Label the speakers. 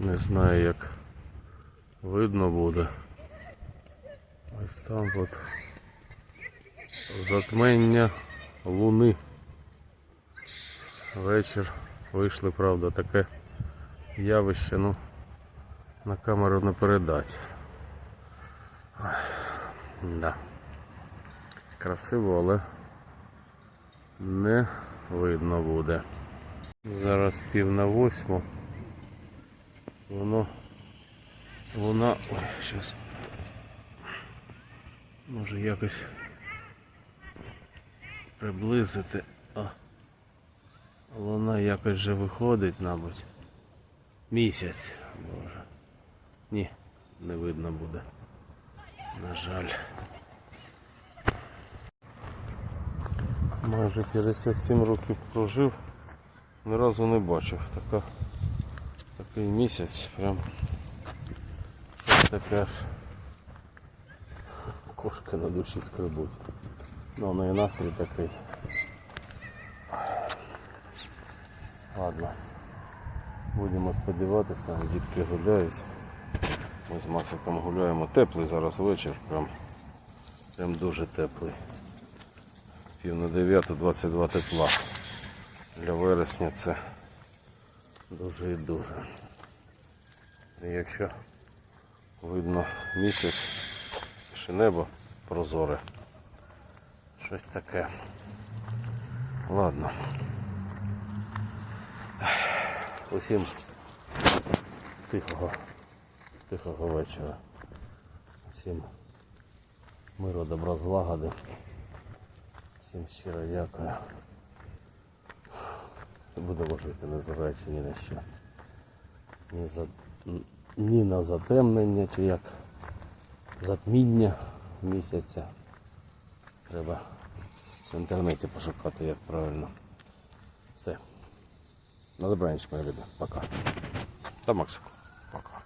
Speaker 1: Не знаю як видно буде. Ось там от затмення луни. Вечір вийшли, правда, таке явище, ну на камеру не передати. Да. Красиво, але не видно буде. Зараз пів на восьму. Воно. Вона. Ой, зараз. Може якось приблизити. А. Вона якось вже виходить, мабуть. Місяць. Боже. Ні, не видно буде. На жаль. Майже 57 років прожив. Ні разу не бачив. Така, такий місяць. Прям ось така ж кошка на душі скребуть. Ну, ну і настрій такий. Ладно. Будемо сподіватися, дітки гуляють. Ми з Максиком гуляємо. Теплий зараз вечір, прям, прям дуже теплий. Пів на 9, 22 тепла. Для вересня це дуже і дуже. Якщо видно місяць, ще небо прозоре. Щось таке. Ладно. Усім тихого, тихого вечора. Всім миру, добра, злагоди. Всім щиро дякую. Будемо жити, не зважаючи ні на що. Ні, за, ні на затемнення, чи як затміння місяця. Треба в інтернеті пошукати, як правильно. Все. На добраніч, мої люди. Пока. Та Максику. Пока.